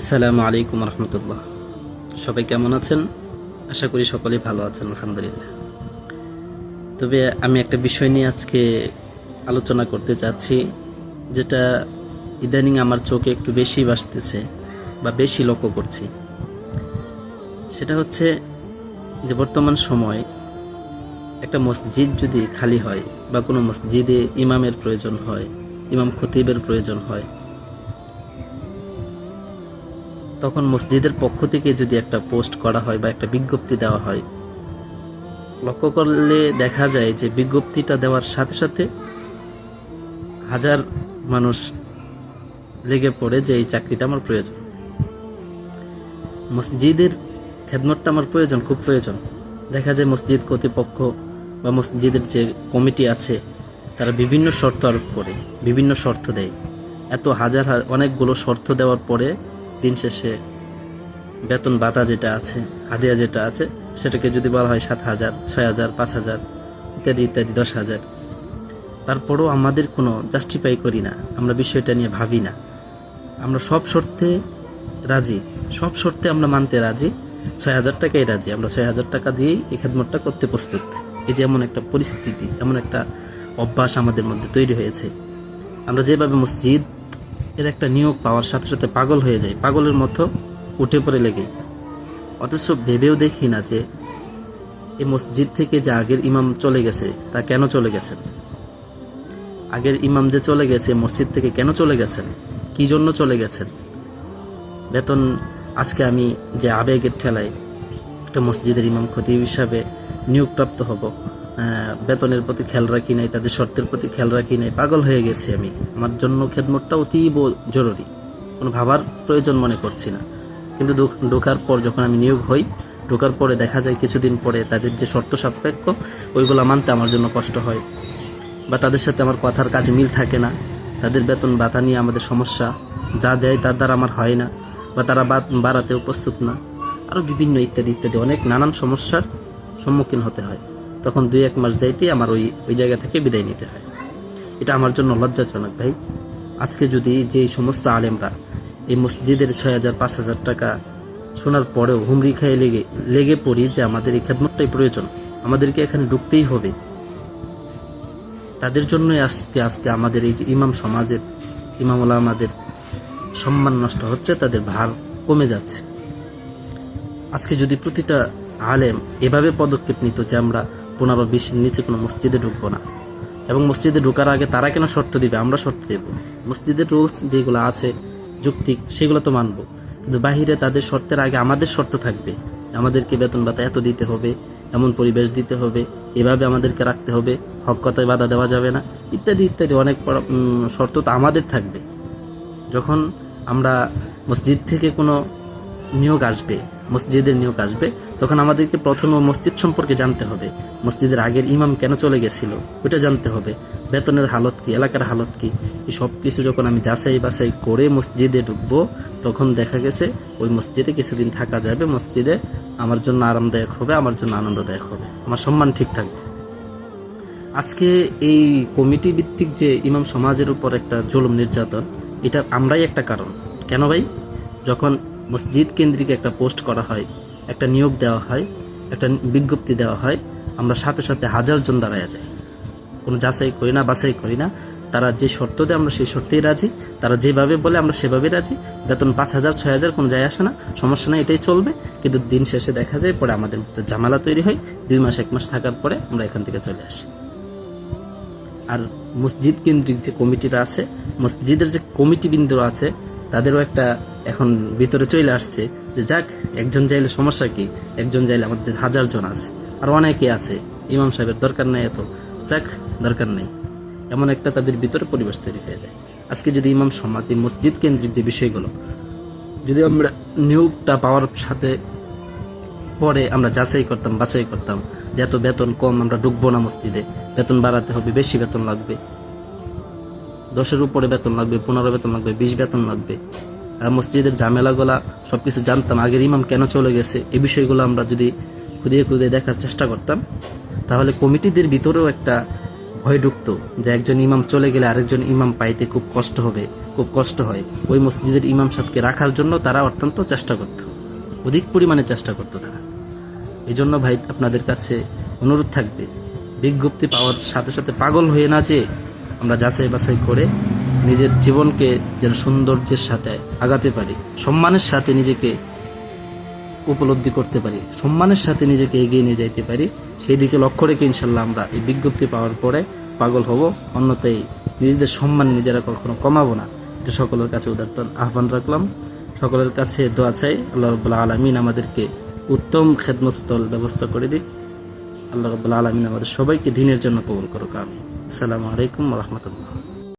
আসসালামু আলাইকুম রহমতুল্লাহ। সবাই কেমন আছেন? আশা করি সকলেই ভালো আছেন, আলহামদুলিল্লাহ। তবে আমি একটা বিষয় নিয়ে আজকে আলোচনা করতে চাচ্ছি যেটা ইদানিং আমার চোখে একটু বেশি বাসতেছে বা বেশি লক্ষ্য করছি। সেটা হচ্ছে যে বর্তমান সময় একটা মসজিদ যদি খালি হয় বা কোনো মসজিদে ইমামের প্রয়োজন হয়, ইমাম খতিবের প্রয়োজন হয় তখন মসজিদের পক্ষ থেকে যদি একটা পোস্ট করা হয় বা একটা বিজ্ঞপ্তি দেওয়া হয়, লক্ষ্য করলে দেখা যায় যে বিজ্ঞপ্তিটা দেওয়ার সাথে সাথে হাজার মানুষ লেগে পড়ে যে এই চাকরিটা আমার প্রয়োজন। মসজিদের খেদমতটা আমার প্রয়োজন, খুব প্রয়োজন। দেখা যায় মসজিদ কর্তৃপক্ষ বা মসজিদের যে কমিটি আছে, তারা বিভিন্ন শর্ত আরোপ করে, বিভিন্ন শর্ত দেয়। এত হাজার অনেকগুলো শর্ত দেওয়ার পরে দিন শেষে বেতন ভাতা যেটা আছে, হাদিয়া যেটা আছে, সেটাকে যদি বলা হয় সাত হাজার, ছয় হাজার, পাঁচ হাজার, ইত্যাদি ইত্যাদি, দশ হাজার। তারপরও আমাদের কোনো জাস্টিফাই করি না, আমরা বিষয়টা নিয়ে ভাবি না। আমরা সব শর্তে রাজি, সব শর্তে আমরা মানতে রাজি, ছয় হাজার টাকাই রাজি, আমরা ছয় হাজার টাকা দিয়েই এই খেদমতটা করতে প্রস্তুত। যে এমন একটা পরিস্থিতি, এমন একটা অভ্যাস আমাদের মধ্যে তৈরি হয়েছে। আমরা যেভাবে মসজিদ এর একটা নিয়োগ পাওয়ার সাথে সাথে পাগল হয়ে যায়। পাগলের মতো উঠে পড়ে লেগে। অথচ ভেবেও দেখি না যে এ মসজিদ থেকে যে আগের ইমাম চলে গেছে, তা কেন চলে গেছেন? আগের ইমাম যে চলে গেছে, মসজিদ থেকে কেন চলে গেছেন? কি জন্য চলে গেছেন? বেতন আজকে আমি যে আবেগের ঠেলায় একটা মসজিদের ইমাম খতিব হিসাবে নিয়োগপ্রাপ্ত হব। বেতনের প্রতি খেয়াল রাখি নাই, তাদের শর্তের প্রতি খেয়াল রাখি নাই, পাগল হয়ে গেছি আমি। আমার জন্য খেদমতটা অতীব জরুরি, কোনো ভাবার প্রয়োজন মনে করছি না। কিন্তু ঢোক- ঢোকার পর যখন আমি নিয়োগ হই, ঢোকার পরে দেখা যায় কিছুদিন পরে তাদের যে শর্ত সাপেক্ষ, ওইগুলো মানতে আমার জন্য কষ্ট হয়। বা তাদের সাথে আমার কথার কাজ মিল থাকে না, তাদের বেতন বাতা নিয়ে আমাদের সমস্যা, যা দেয় তার দ্বারা আমার হয় না, বা তারা বা- বাড়াতেও প্রস্তুত না। আরও বিভিন্ন ইত্যাদি ইত্যাদি অনেক নানান সমস্যার সম্মুখীন হতে হয়। তখন দুই, এক মাস যাইতেই আমার ওই ওই জায়গা থেকে বিদায় নিতে হয়। এটা আমার জন্য লজ্জাজনক, ভাই। আজকে যদি যে সমস্ত আলেমরা এই মসজিদের ছয় হাজার, পাঁচ হাজার টাকা শোনার পরেও হুমড়ি খেয়ে লেগে লেগে পড়ি যে আমাদের এই খেদমতটাই প্রয়োজন, আমাদেরকে এখানে ঢুকতেই হবে। তাদের জন্যই আজকে আজকে আমাদের এই যে ইমাম সমাজের ইমামুল্লাহ আমাদের সম্মান নষ্ট হচ্ছে, তাদের ভার কমে যাচ্ছে। আজকে যদি প্রতিটা আলেম এভাবে পদক্ষেপ নিত যে আমরা পনেরো বিশের নিচে কোনো মসজিদে ঢুকবো না। এবং মসজিদে ঢোকার আগে তারা কেন শর্ত দিবে? আমরা শর্ত দেব। মসজিদের রুলস যেগুলো আছে, যুক্তিক, সেগুলো তো মানবো। কিন্তু বাহিরে তাদের শর্তের আগে আমাদের শর্ত থাকবে। আমাদেরকে বেতন ভাতা এত দিতে হবে, এমন পরিবেশ দিতে হবে, এভাবে আমাদেরকে রাখতে হবে, হক কথায় বাধা দেওয়া যাবে না, ইত্যাদি ইত্যাদি অনেক শর্ত তো আমাদের থাকবে। যখন আমরা মসজিদ থেকে কোনো নিয়োগ আসবে মসজিদের নিয়োগ আসবে, তখন আমাদেরকে প্রথমে মসজিদ সম্পর্কে জানতে হবে। মসজিদের আগের ইমাম কেন চলে গেছিল ওটা জানতে হবে। বেতনের হালত কি, এলাকার হালত কি? এই সব কিছু যখন আমি যাচাই বাছাই করে মসজিদে ঢুকবো, তখন দেখা গেছে ওই মসজিদে কিছুদিন থাকা যাবে। মসজিদে আমার জন্য আরামদায়ক হবে, আমার জন্য আনন্দদায়ক হবে। আমার সম্মান ঠিক থাকবে। আজকে এই কমিটি ভিত্তিক যে ইমাম সমাজের উপর একটা জুলুম নির্যাতন, এটা আমরাই একটা কারণ। কেন ভাই? যখন মসজিদ কেন্দ্রিক একটা পোস্ট করা হয়, একটা নিয়োগ দেওয়া হয়, একটা বিজ্ঞপ্তি দেওয়া হয়, আমরা সাথে সাথে হাজার জন দাঁড়ায় যাই। কোনো যাচাই করি না, বাছাই করি না। তারা যে শর্ত দেয়, আমরা সেই শর্তেই রাজি। তারা যেভাবে বলে, আমরা সেভাবে রাজি। বেতন পাঁচ হাজার, ছয় হাজার, কোনো যায় আসে না। সমস্যা নাই, এটাই চলবে। কিন্তু দিন শেষে দেখা যায়, পরে আমাদের মধ্যে ঝামেলা তৈরি হয়। দুই মাস, এক মাস থাকার পরে আমরা এখান থেকে চলে আসি। আর মসজিদ কেন্দ্রিক যে কমিটিটা আছে, মসজিদের যে কমিটি বিন্দু আছে, তাদেরও একটা এখন ভিতরে চলে আসছে যে যাক, একজন যাইলে সমস্যা কি? একজন যাইলে আমাদের হাজার জন আছে। আর অনেকে আছে, ইমাম সাহেবের দরকার নেই এত। যাক, দরকার নেই। এমন একটা তাদের ভিতরে পরিবেশ তৈরি হয়ে যায়। আজকে যদি ইমাম সমাজ এই মসজিদ কেন্দ্রিক যে বিষয়গুলো, যদি আমরা নিয়োগটা পাওয়ার সাথে পরে আমরা যাচাই করতাম, বাছাই করতাম, যে এত বেতন কম, আমরা ঢুকবো না মসজিদে, বেতন বাড়াতে হবে, বেশি বেতন লাগবে। দশের উপরে বেতন লাগবে, পনেরো বেতন লাগবে, বিশ বেতন লাগবে। মসজিদের ঝামেলাগুলা সবকিছু জানতাম, আগের ইমাম কেন চলে গেছে, এই বিষয়গুলো আমরা যদি খুদিয়ে খুদিয়ে দেখার চেষ্টা করতাম, তাহলে কমিটিদের ভিতরেও একটা ভয় ঢুকতো যে একজন ইমাম চলে গেলে আরেকজন ইমাম পাইতে খুব কষ্ট হবে, খুব কষ্ট হয়। ওই মসজিদের ইমাম সাহেবকে রাখার জন্য তারা অত্যন্ত চেষ্টা করত, অধিক পরিমাণে চেষ্টা করত তারা। এই জন্য ভাই, আপনাদের কাছে অনুরোধ থাকবে, বিজ্ঞপ্তি পাওয়ার সাথে সাথে পাগল হয়ে না যে আমরা যাচাই বাছাই করে নিজের জীবনকে যেন সৌন্দর্যের সাথে আগাতে পারি, সম্মানের সাথে নিজেকে উপলব্ধি করতে পারি, সম্মানের সাথে নিজেকে এগিয়ে নিয়ে যাইতে পারি, সেই দিকে লক্ষ্য রেখে ইনশাল্লাহ আমরা এই বিজ্ঞপ্তি পাওয়ার পরে পাগল হব। অন্যথায় নিজেদের সম্মান নিজেরা কখনো কমাবো না। এটা সকলের কাছে উদার্ত আহ্বান রাখলাম। সকলের কাছে দোয়া চাই। আল্লাহ রবুল্লাহ আলমিন আমাদেরকে উত্তম খেদমস্থল ব্যবস্থা করে দিক। আল্লাহ রবুল্লাহ আলমিন আমাদের সবাইকে দিনের জন্য কবুল করুক আমি আসসালামু আলাইকুম রহমতুল্লাহ।